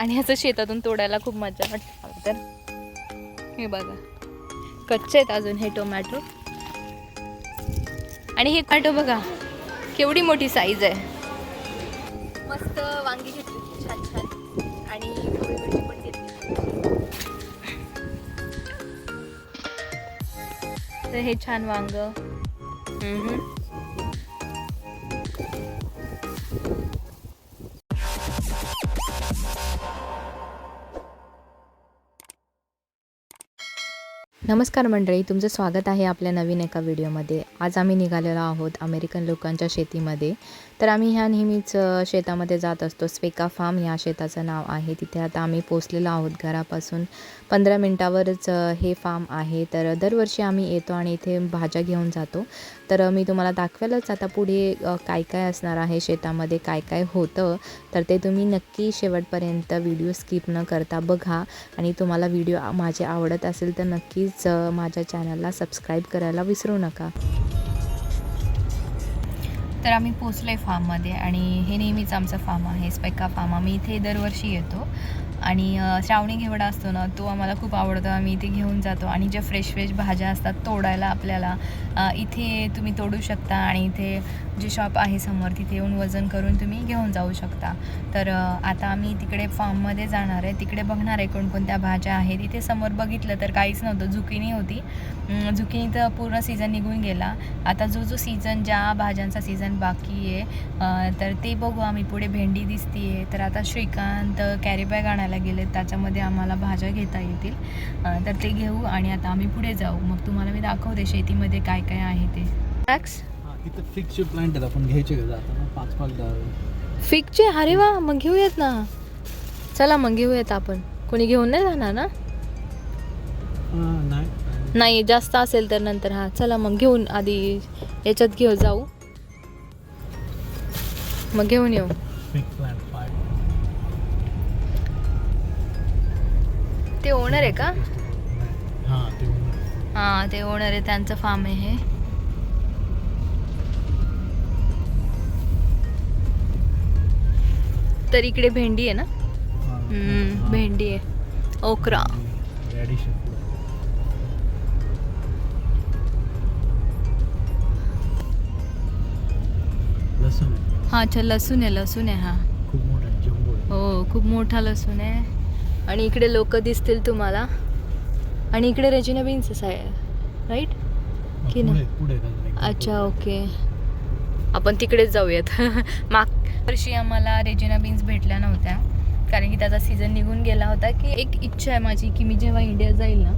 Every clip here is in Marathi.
आणि ह्याचं शेतातून तोडायला खूप मजा वाटते. तर हे बघा. कच्चे आहेत अजून हे टोमॅटो. आणि हे टोमॅटो बघा केवढी मोठी साईज आहे. मस्त वांगी घेतली छान छान. आणि ढोबळी मिरची पण घेतली तर हे छान वांग. नमस्कार मंडळी तुमचं स्वागत आहे आपल्या नवीन एका व्हिडिओमध्ये. आज आम्ही निघालेलो आहोत अमेरिकन लोकांच्या शेतीमध्ये. तर आम्ही ह्या नेहमीच शेतामध्ये जात असतो. स्पेका फार्म ह्या शेताचं नाव आहे. तिथे आता आम्ही पोचलेलो आहोत घरापासून. पंधरा मिनटावरच हे फार्म आहे. तर दरवर्षी आम्ही येतो आणि इथे भाज्या घेऊन जातो. तर मी तुम्हाला दाखवेलच आता पुढे काय काय असणार आहे शेतामध्ये काय काय होतं. तर ते तुम्ही नक्की शेवटपर्यंत व्हिडिओ स्किप न करता बघा. आणि तुम्हाला व्हिडिओ माझे आवडत असेल तर नक्कीच अ, माझ्या चॅनलला सबस्क्राईब करायला विसरू नका. तर आम्ही पोचलो आहे फार्ममध्ये आणि हे नेहमीच आमचं फार्म आहे स्पेका फार्म आम्ही इथे दरवर्षी येतो. आणि श्रावणी घेवडा असतो ना तो आम्हाला खूप आवडतो. आम्ही इथे घेऊन जातो आणि ज्या फ्रेश फ्रेश भाज्या असतात तोडायला आपल्याला इथे तुम्ही तोडू शकता आणि इथे जे शॉप आहे समोर तिथे येऊन वजन करून तुम्ही घेऊन जाऊ शकता. तर आता आम्ही तिकडे फार्ममध्ये जाणार आहे. तिकडे बघणार आहे कोणकोणत्या भाज्या आहेत. इथे समोर बघितलं तर काहीच नव्हतं. झुकिनी होती. झुकिनी तर पूर्ण सीझन निघून गेला. आता जो जो सीझन ज्या भाज्यांचा सीझन बाकी आहे तर ते बघू आम्ही. पुढे भेंडी दिसतीये. तर आता श्रीकांत कॅरी बॅग आणायला गेले त्याच्यामध्ये आम्हाला भाज्या घेता येतील. तर ते घेऊ आणि आता आम्ही पुढे जाऊ. मग तुम्हाला मी दाखवते शेतीमध्ये काय काय आहे ते. मॅक्स हा, इथं फिक्सचे प्लांट आहेत. आपण घ्यायचे का? जाताना पाच पाच दहा फिकचे अरे वा मग घेऊयात ना. चला मग घेऊयात आपण. कोणी घेऊन नाही जाणार ना? नाही. नाही जास्त असेल तर नंतर. हा चला मग घेऊन आधी याच्यात घेऊ जाऊ. मग घेऊन येऊ. ते ओनर आहे का? हां ते. हा ओनर आहे त्यांचं फार्म आहे हे. तर इकडे भेंडी आहे ना. भेंडी आहे. ओकरा. हा अच्छा लसूण आहे लसूण आहे हा. खूप मोठा हो खूप मोठा लसूण आहे. आणि इकडे लोक दिसतील तुम्हाला. आणि इकडे रेजिना बीन्स आहे राईट की नाही? अच्छा ओके. आपण तिकडेच जाऊयात. माग वर्षी आम्हाला रेजिना बीन्स भेटल्या नव्हत्या. कारण की त्याचा सीझन निघून गेला होता की एक इच्छा आहे माझी की मी जेव्हा इंडिया जाईल ना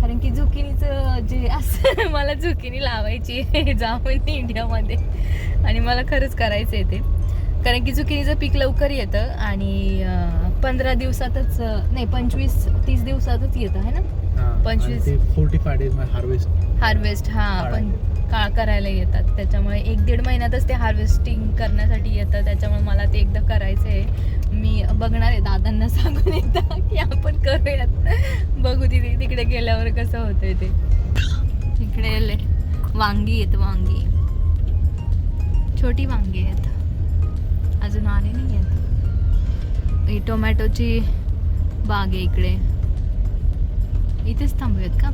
कारण की झुकिनीचं जे असं मला झुकिनी लावायची आहे जाऊन इंडियामध्ये आणि मला खरंच करायचं आहे ते. कारण की झुकिनीचं पीक लवकर येतं आणि पंधरा दिवसातच नाही पंचवीस तीस दिवसातच येतं आहे ना? पंचवीस- forty five days harvest harvest हा पण काळ करायला येतात. त्याच्यामुळे एक दीड महिन्यातच ते हार्वेस्टिंग करण्यासाठी येतं. त्याच्यामुळे मला ते एकदा करायचं आहे मी बघणार आहे. दादांना सांगून एकदा की आपण करूयात. बघू तिथे तिकडे गेल्यावर कसं होतंय ते. इकडे ले- वांगी आहेत वांगी. छोटी वांगी आहेत. अजून आले नाही आहेत ही टोमॅटोची बाग आहे इकडे. इथेच थांबूयात का?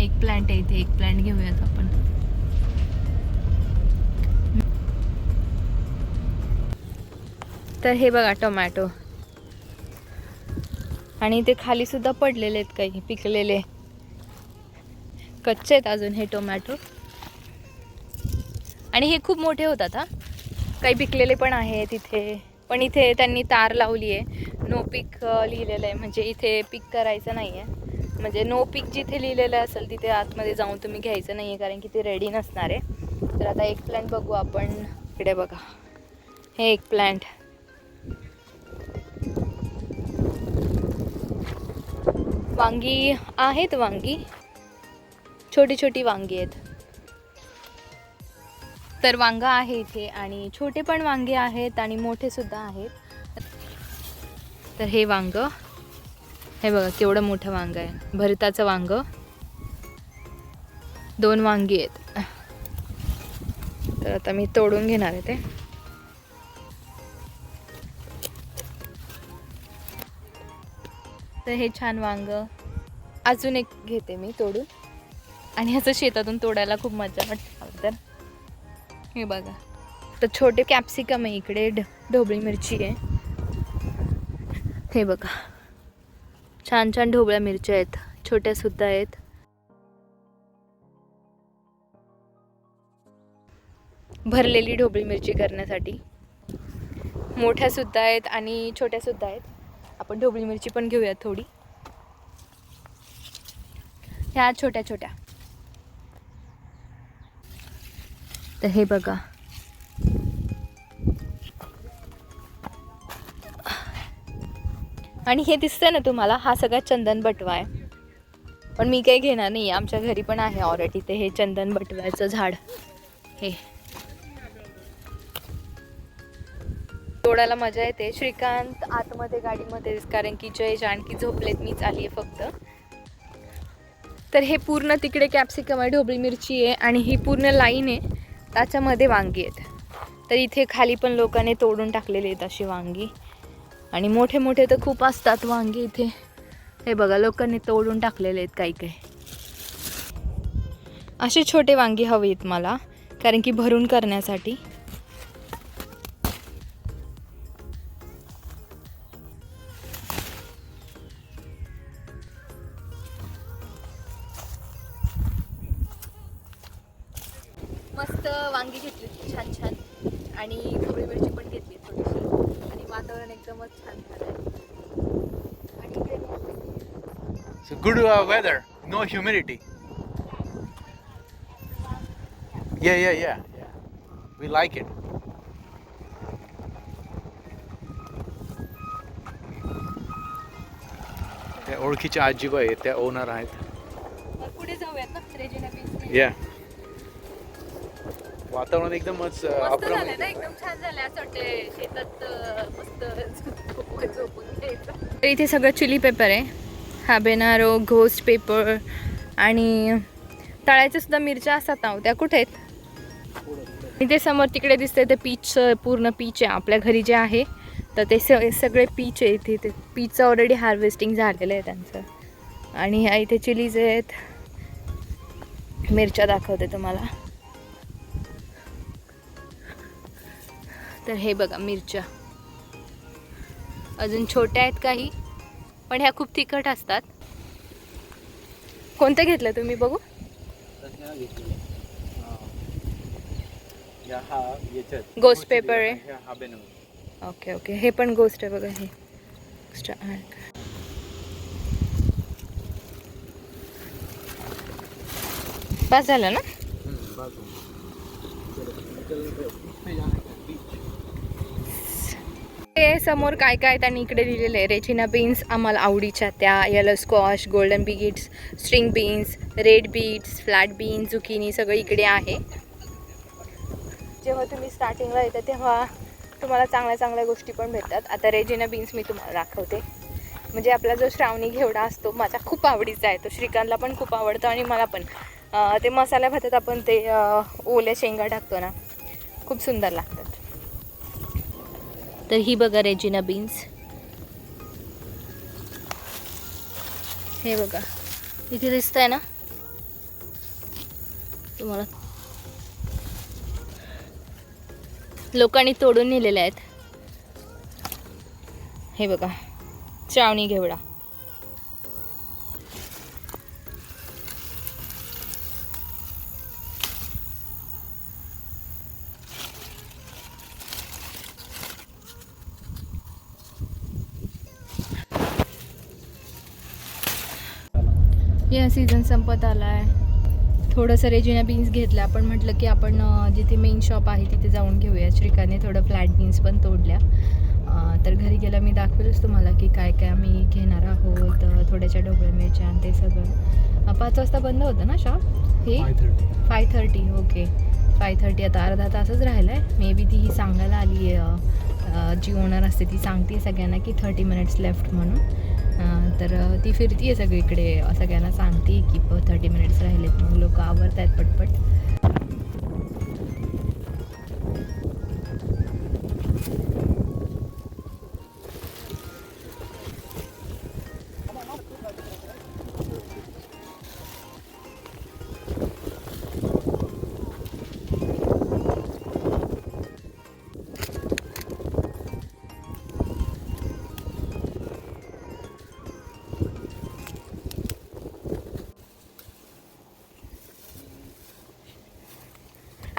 एक प्लांट आहे इथे एक प्लांट घेऊयात आपण. तर हे बघा टोमॅटो. आणि ते खाली सुद्धा पडलेले आहेत काही पिकलेले. कच्चे आहेत अजून हे टोमॅटो. आणि हे खूप मोठे होतात हा. काही पिकलेले पण आहेत इथे. पण इथे त्यांनी तार लावली आहे. नो पीक लिहिलेलं आहे. म्हणजे इथे पीक करायचं नाही आहे म्हणजे नो पीक जिथे लिहिलेलं असेल तिथे आतमध्ये जाऊन तुम्ही घ्यायचं नाही आहे कारण की ते रेडी नसणार आहे. तर आता एक प्लॅन्ट बघू आपण. इकडे बघा. हे एक प्लॅन्ट वांगी आहेत वांगी. छोटी छोटी वांगी आहेत. तर वांगा आहे इथे आणि छोटे पण वांगे आहेत आणि मोठे सुद्धा आहेत. तर हे वांग हे बघा केवढं मोठं वांग आहे. भरताचं वांग. दोन वांगी आहेत. तर आता मी तोडून घेणार आहे ते. तर हे छान वांग. अजून एक घेते मी तोडून. आणि असं शेतातून तोडायला खूप मजा वाटते. हे बघा. तर छोटे कॅप्सिकम आहे इकडे ढ ढोबळी मिरची आहे. हे बघा. छान छान ढोबळ्या मिरच्या आहेत. छोट्या सुद्धा आहेत. भरलेली ढोबळी मिरची करण्यासाठी. मोठ्या सुद्धा आहेत आणि छोट्या सुद्धा आहेत. आपण ढोबळी मिरची पण घेऊयात थोडी. ह्या छोट्या छोट्या. तर हे बघा. आणि हे दिसतंय ना तुम्हाला हा सगळा चंदन बटवा आहे. पण मी काही घेणार नाही आमच्या घरी पण आहे ऑलरेडी ते हे चंदन बटव्याचं झाड. हे. तोडायला मजा येते. श्रीकांत आतमध्ये गाडीमध्ये कारण की जय जानकी झोपलेत मीच आली आहे फक्त. तर हे पूर्ण तिकडे कॅप्सिकम आहे ढोबळी मिरची आहे आणि ही पूर्ण लाईन आहे. त्याच्यामध्ये वांगी आहेत. तर इथे खाली पण लोकांनी तोडून टाकलेली आहेत अशी वांगी. आणि मोठे मोठे तर खूप असतात वांगी इथे. हे बघा लोकांनी तोडून टाकलेले आहेत काही काही. असे छोटे वांगी हवे आहेत मला कारण की भरून करण्यासाठी. मस्त वांगी घेतली छान छान. आणि ढोबळी मिरची पण घेतली थोडीशी. आणि वातावरण एकदमच छान झालं weather, no humidity. Yeah, yeah, yeah, yeah. We like it. त्या ओळखीच्या आजीबा आहेत त्या ओनर आहेत. पुढे जाऊयात ना रेजिना बीच. या वातावरण एकदमच मस्त अप्रम झालं ना एकदम छान झालं असं वाटते शेतात अं, मस्त झोपून- झोपून घ्यायचं. तर इथे सगळं चिली पेपर आहे. हाबेनारो घोस्ट पेपर आणि तळायच्या सुद्धा मिरच्या असतात ना हो, त्या कुठे आहेत? इथे समोर तिकडे दिसते ते पीच पूर्ण पीच आहे. आपल्या घरी जे आहे तर ते स सगळे पीच आहे इथे. ते पीचचं ऑलरेडी हार्वेस्टिंग झालेलं आहे त्यांचं. आणि ह्या इथे चिलीज आहेत. मिरच्या दाखवते तुम्हाला. तर हे बघा मिरच्या. अजून छोट्या आहेत काही पण ह्या खूप तिखट असतात. कोणत्या घेतलं तुम्ही बघू? Ghost paper आहे. हा. Okay okay. हे पण गोष्ट आहे बघा हे. पास झालं ना हम्म, बस हो. चलो, चलो, चलो, पे जाने का, beach. हे समोर काय काय त्यांनी इकडे दिलेले आहे. रेचिना बीन्स आम्हाला आवडीच्या त्या yellow squash golden beets string beans red beets flat beans zucchini सगळं इकडे आहे. जेव्हा तुम्ही स्टार्टिंगला येता तेव्हा तुम्हाला चांगल्या चांगल्या गोष्टी पण भेटतात. आता रेजिना बीन्स मी तुम्हाला दाखवते. म्हणजे आपला जो श्रावणी घेवडा असतो माझा खूप आवडीचा आहे. तो श्रीकांतला पण खूप आवडतो आणि मला पण. ते मसाल्या भातात आपण ते ओल्या शेंगा टाकतो ना खूप सुंदर लागतात. तर ही बघा रेजिना बीन्स. हे बघा. इथे दिसत आहे ना? तुम्हाला. लोकांनी तोडून नेलेले आहेत. हे बघा. चावणी घेवडा. या सीझन संपत आला आहे थोडंसं रेजिना बीन्स घेतलं आपण म्हटलं की आपण जिथे मेन शॉप आहे तिथे जाऊन घेऊया. श्रीकाने थोडं फ्लॅट बीन्स पण तोडल्या. तर घरी गेला मी दाखवेलच तुम्हाला की काय काय आम्ही घेणार आहोत थोड्याशा ढोबळ्या मिरच्या आणि ते सगळं. पाच वाजता बंद होतं ना शॉप हे? 5:30. Five thirty okay five thirty आता अर्धा तासच राहिला आहे मे बी ती ही सांगायला आली आहे जी ओनर असते ती सांगते सगळ्यांना की थर्टी मिनिट्स लेफ्ट म्हणून. तर ती फिरती आहे सगळीकडे सगळ्यांना सांगते की थर्टी मिनिट्स राहिलेत. मग लोक आवरत आहेत पटपट.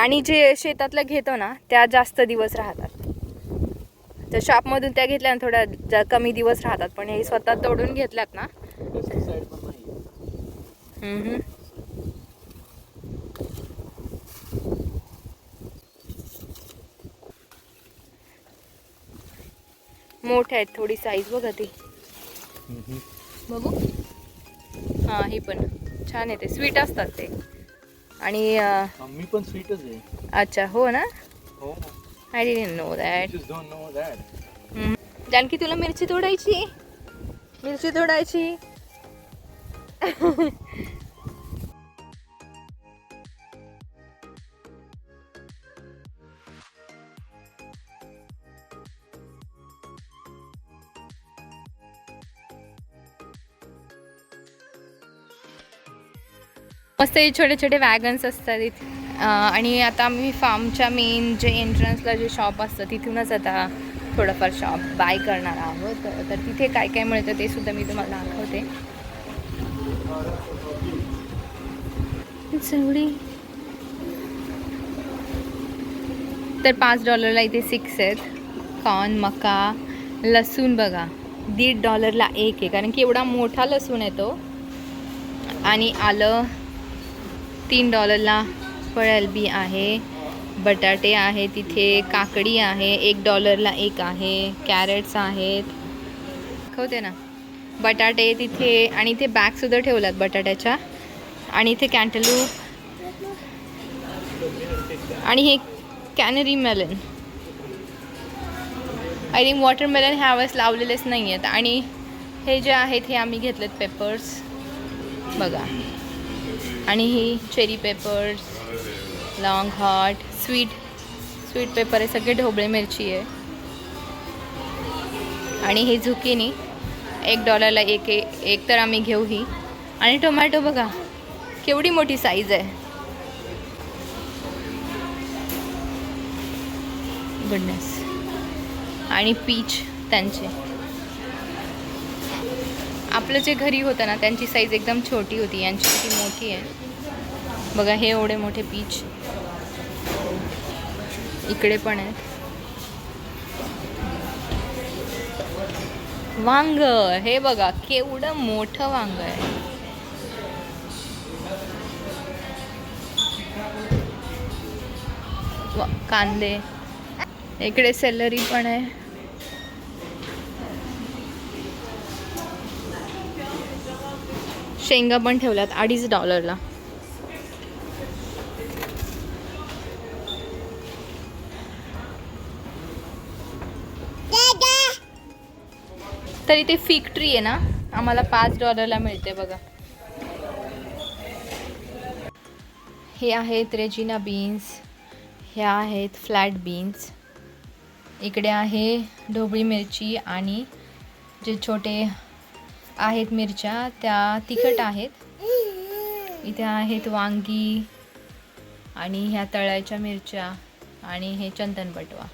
आणि जे शेतातलं घेतो ना त्या जास्त दिवस राहतात. तर शॉपमधून त्या घेतल्या ना थोड्या कमी दिवस राहतात. पण हे स्वतः तोडून घेतल्यात ना. पेस्टिसाइड पण नाही हम्म. मोठे आहेत थोडी साईज बघा ती. बघू. हां ही पण. छान येते स्वीट असतात ते. आणि मी पण स्वीटच आहे. अच्छा हो ना? हो I didn't know that don't know that. Janaki तुला मिरची तोडायची? मिरची तोडायची? मस्त हे छोटे छोटे वॅगन्स असतात इथे. आणि आता आम्ही फार्मच्या मेन जे एंट्रन्सला जे शॉप असतं तिथूनच आता थोडंफार शॉप बाय करणार आहोत. तर तिथे काय काय मिळतं ते सुद्धा मी तुम्हाला दाखवते. चवडी तर पाच डॉलरला इथे सिक्स आहेत. कॉर्न मका लसूण बघा. दीड डॉलरला एक आहे. कारण की एवढा मोठा लसूण येतो आणि आलं तीन डॉलरला फळलबी आहे. बटाटे आहे तिथे काकडी आहे एक डॉलरला एक आहे कॅरेट्स आहेत. खवते ना. बटाटे तिथे आणि इथे बॅगसुद्धा ठेवल्यात बटाट्याच्या. आणि इथे कॅन्टलू आणि हे canary melon I think watermelon ह्या वेळेस लावलेलेच नाही आहेत आणि हे जे आहेत हे आम्ही घेतलेत पेपर्स बघा. आणि ही cherry peppers long heart sweet sweet pepper आहे. सगळे ढोबळे मिरची आहे. आणि ही झुकिनी एक डॉलरला एक एक तर आम्ही घेऊ ही. आणि टोमॅटो बघा केवढी मोठी साईज आहे. गुडनेस आणि पीच त्यांचे. आपलं जे घरी होतं ना त्यांची साईज एकदम छोटी होती यांची किती मोठी आहे. बघा हे एवढे मोठे पीच इकडे पण आहेत. वांग हे बघा केवढं मोठं वांग आहे. कांदे. इकडे सेलरी पण आहे. शेंगा पण ठेवल्यात अडीच डॉलरला तर इथे फिग ट्री आहे ना आम्हाला पाच डॉलरला मिळते बघा. हे आहेत रेजिना बीन्स ह्या आहेत फ्लॅट बीन्स इकडे आहे ढोबळी मिरची आणि जे छोटे आहेत मिरच्या त्या तिखट आहेत. इथे आहेत वांगी आणि ह्या तळ्याच्या मिरच्या आणि हे चंदन बटवा